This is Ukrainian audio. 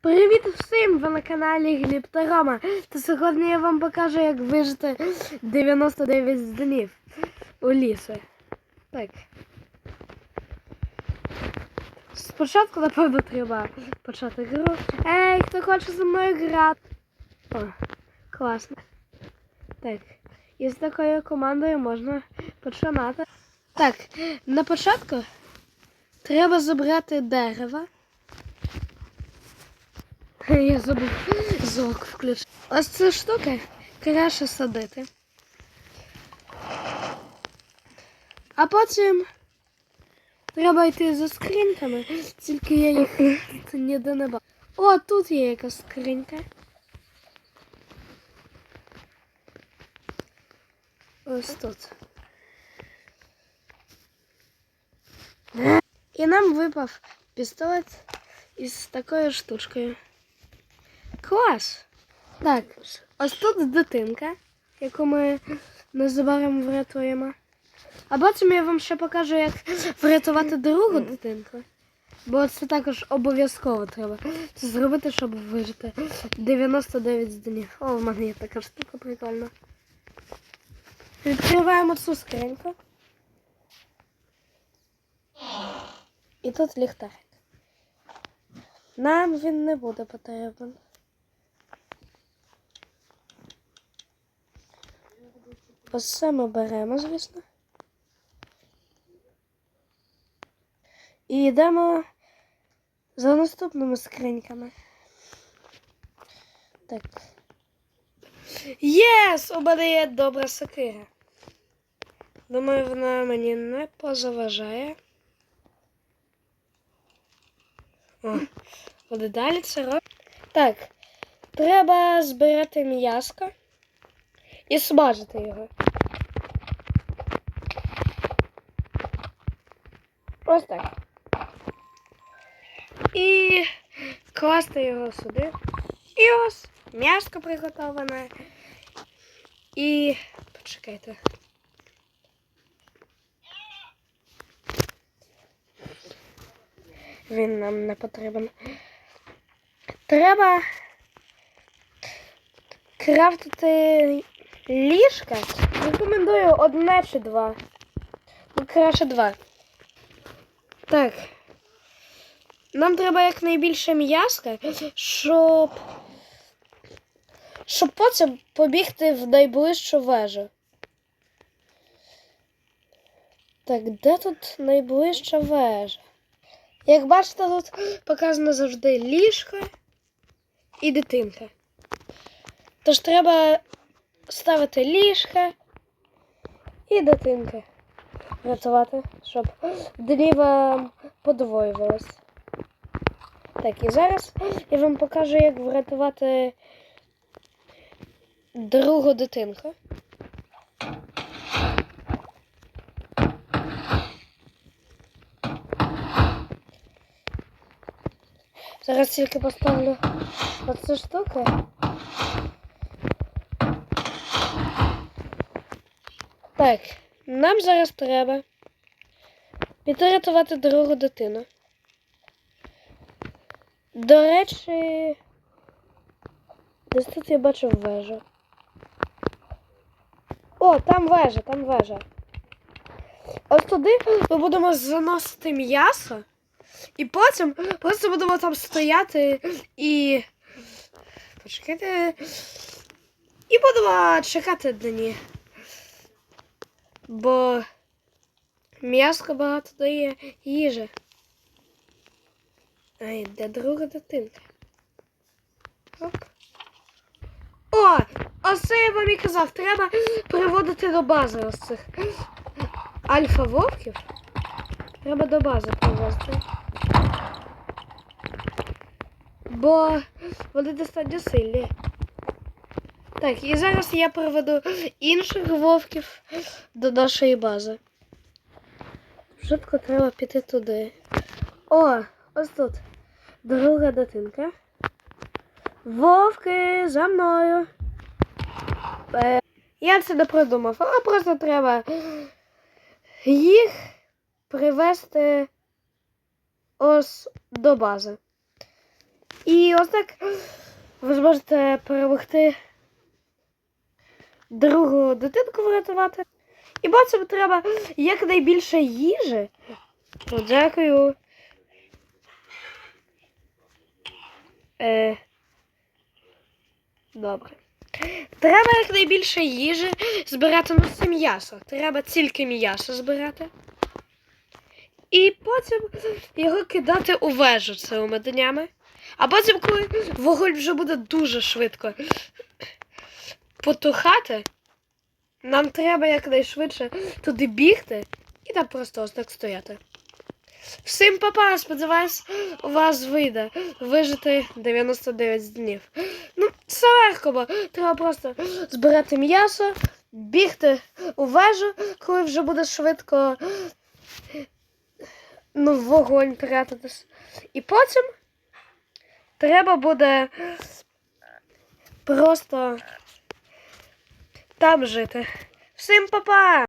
Привіт всім! Ви на каналі Гліб Рома. Та сьогодні я вам покажу, як вижити 99 днів у лісі. Так. Спочатку, напевно, треба почати гру. Ей, хто хоче зі мною грати? О, класно. Так. І з такою командою можна починати. Так, на початку треба забрати дерево. Я забув звук включити. Ось цю штуку краще садити. А потім треба йти за скриньками, тільки я їх ніде не бачу. О, тут є якась скринька. Ось тут. І нам випав пістолет із такою штучкою. Клас! Так, ось тут дитинка, яку ми незабаром врятуємо. А потім я вам ще покажу, як врятувати другу дитинку. Бо це також обов'язково треба це зробити, щоб вижити 99 днів. О, в мене є така штука прикольна. Відкриваємо цю скриньку. І тут ліхтарик. Нам він не буде потрібен. Це ми беремо, звісно. І йдемо за наступними скриньками. Так. Єс! У мене є добра сокира. Думаю, вона мені не позаважає. О, далі це робити. Так, треба збирати м'яско і смажити його. Ось так. І класти його сюди. І ось м'яско приготовлене. І почекайте. Він нам не потрібен. Треба крафтити ліжка. Рекомендую одне чи два. Ну, краще два. Так. Нам треба якнайбільше м'яска, щоб. Щоб потім побігти в найближчу вежу. Так, де тут найближча вежа? Як бачите, тут показано завжди ліжко і дитинка. Тож треба ставити ліжка і дитинка. Рятувати, щоб днів подвоювалось. Так, і зараз я вам покажу, як врятувати другу дитинку. Зараз тільки поставлю оцю штуку. Так, нам зараз треба піти рятувати другу дитину. До речі, десь тут я бачив вежу. О, там вежа, там вежа. Ось туди ми будемо заносити м'ясо. І потім просто будемо там стояти і. Почекайте. І будемо чекати дні. Бо м'яско багато дає їжі. Ай, де друга дитинка? Оп. О! Ось це я вам і казав, треба приводити до бази ось цих альфа-вовків. Треба до бази привезти. Бо вони достатньо сильні. Так, і зараз я приведу інших вовків до нашої бази. Швидко треба піти туди. О, ось тут. Друга дитинка. Вовки за мною. Е, я це не придумав, але просто треба їх привезти ось до бази. І ось так ви зможете перемогти другу дитинку врятувати. І бачимо, треба якнайбільше їжі. О, дякую. Е, добре. Треба якнайбільше їжі збирати на це м'ясо. Треба тільки м'ясо збирати. І потім його кидати у вежу цілими днями. А потім, коли вогонь вже буде дуже швидко потухати, нам треба якнайшвидше туди бігти і там просто ось так стояти. Всім папа, сподіваюсь, у вас вийде вижити 99 днів. Ну, це легко, бо треба просто збирати м'ясо, бігти у вежу, коли вже буде швидко ну, вогонь прятатись. І потім треба буде просто там жити. Всім па-па!